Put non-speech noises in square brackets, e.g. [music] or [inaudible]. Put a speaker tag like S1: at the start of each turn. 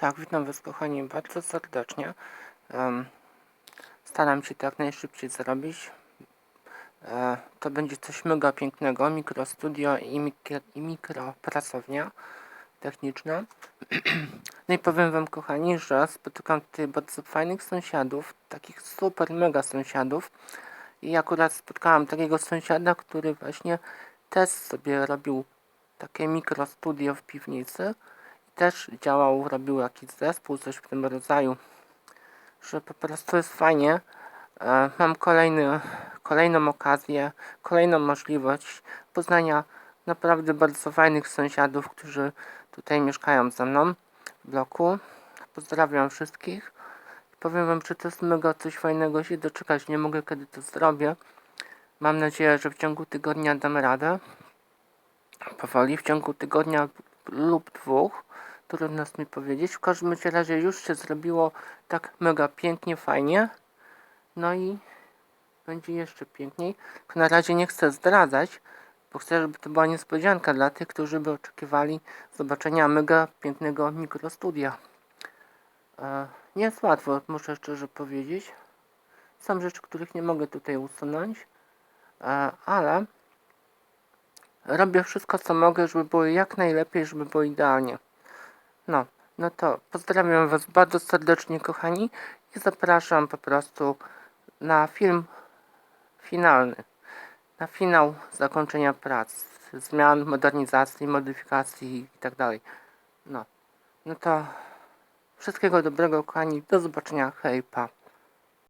S1: Tak, witam Was kochani bardzo serdecznie. Staram się to jak najszybciej zrobić. E, to będzie coś mega pięknego, mikrostudio i, mikro, i mikropracownia techniczna. [clears throat] no i powiem Wam kochani, że spotykam tutaj bardzo fajnych sąsiadów, takich super mega sąsiadów. I akurat spotkałam takiego sąsiada, który właśnie też sobie robił takie mikrostudio w piwnicy też działał, robił jakiś zespół, coś w tym rodzaju, że po prostu jest fajnie. E, mam kolejny, kolejną okazję, kolejną możliwość poznania naprawdę bardzo fajnych sąsiadów, którzy tutaj mieszkają ze mną w bloku. Pozdrawiam wszystkich. Powiem wam, że to jest mega coś fajnego się doczekać. Nie mogę kiedy to zrobię. Mam nadzieję, że w ciągu tygodnia dam radę. Powoli, w ciągu tygodnia lub dwóch trudno mi powiedzieć. W każdym razie już się zrobiło tak mega pięknie, fajnie. No i będzie jeszcze piękniej. Na razie nie chcę zdradzać, bo chcę, żeby to była niespodzianka dla tych, którzy by oczekiwali zobaczenia mega pięknego mikrostudia. E, nie jest łatwo, muszę szczerze powiedzieć. Są rzeczy, których nie mogę tutaj usunąć, e, ale robię wszystko, co mogę, żeby było jak najlepiej, żeby było idealnie. No, no to pozdrawiam Was bardzo serdecznie, kochani, i zapraszam po prostu na film finalny, na finał zakończenia prac, zmian, modernizacji, modyfikacji itd. No, no to wszystkiego dobrego, kochani, do zobaczenia, hej, pa.